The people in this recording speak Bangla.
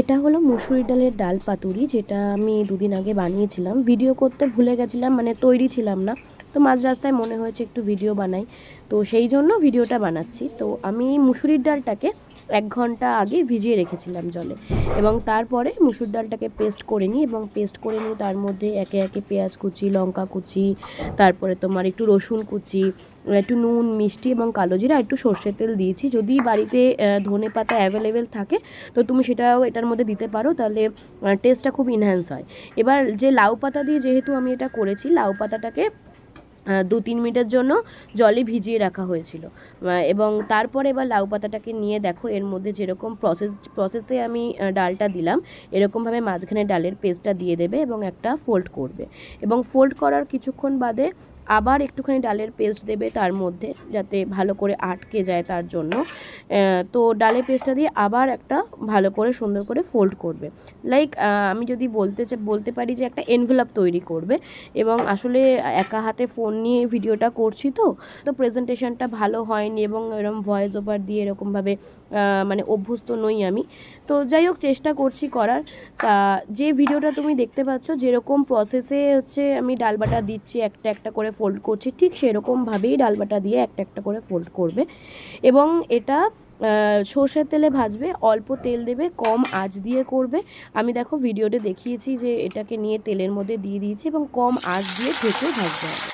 এটা হলো মুসুরি ডালের ডাল পাতুরি, যেটা আমি দুদিন আগে বানিয়েছিলাম। ভিডিও করতে ভুলে গেছিলাম মানে তৈরি ছিলাম না। তো মাঝ রাস্তায় মনে হয়েছে একটু ভিডিও বানাই। তো সেই জন্য ভিডিওটা বানাচ্ছি। তো আমি মুসুরির ডালটাকে এক ঘণ্টা আগে ভিজিয়ে রেখেছিলাম জলে। এবং তারপরে মুসুর ডালটাকে পেস্ট করে নিই এবং পেস্ট করে নিই তার মধ্যে একে একে পেঁয়াজ কুচি, লঙ্কা কুচি, তারপরে তোমার একটু রসুন কুচি, একটু নুন, মিষ্টি এবং কালো জিরা, একটু সর্ষের তেল দিয়েছি। যদি বাড়িতে ধনে পাতা অ্যাভেলেবেল থাকে, তো তুমি সেটাও এটার মধ্যে দিতে পারো। তাহলে টেস্টটা খুব ইনহ্যান্স হয়। এবার যে লাউ পাতা দিয়ে যেহেতু আমি এটা করেছি, লাউ পাতাটাকে দু তিন মিনিটের জন্য জলে ভিজিয়ে রাখা হয়েছিল। এবং তারপরে এবার লাউ পাতাটাকে নিয়ে দেখো, এর মধ্যে যেরকম প্রসেস প্রসেসে আমি ডালটা দিলাম, এরকমভাবে মাঝখানে ডালের পেস্টটা দিয়ে দেবে এবং একটা ফোল্ড করবে। এবং ফোল্ড করার কিছুক্ষণ বাদে আবার একটুখানি ডালের পেস্ট দেবে তার মধ্যে যাতে ভালো করে আটকে যায় তার জন্য। তো ডালের পেস্টটা দিয়ে আবার একটা ভালো করে সুন্দর করে ফোল্ড করবে। লাইক আমি যদি বলতে বলতে পারি যে একটা এনভেলপ তৈরি করবে এবং আসলে একা হাতে ফোন নিয়ে ভিডিওটা করছি তো তো প্রেজেন্টেশনটা ভালো হয়নি এবং এরকম ভয়েস ওভার দিয়ে এরকমভাবে মানে অভ্যস্ত নই আমি। তো যাই হোক, চেষ্টা করছি করার। তা যে ভিডিওটা তুমি দেখতে পাচ্ছ, যেরকম প্রসেসে হচ্ছে আমি ডালবাটা দিচ্ছি, একটা একটা করে ফোল্ড করছি, ঠিক সেরকমভাবেই ডালবাটা দিয়ে একটা একটা করে ফোল্ড করবে। এবং এটা সর্ষের তেলে ভাজবে, অল্প তেল দেবে, কম আঁচ দিয়ে করবে। আমি দেখো ভিডিওতে দেখিয়েছি যে এটাকে নিয়ে তেলের মধ্যে দিয়ে দিয়েছি এবং কম আঁচ দিয়ে ঢেকে ভাজতে হবে।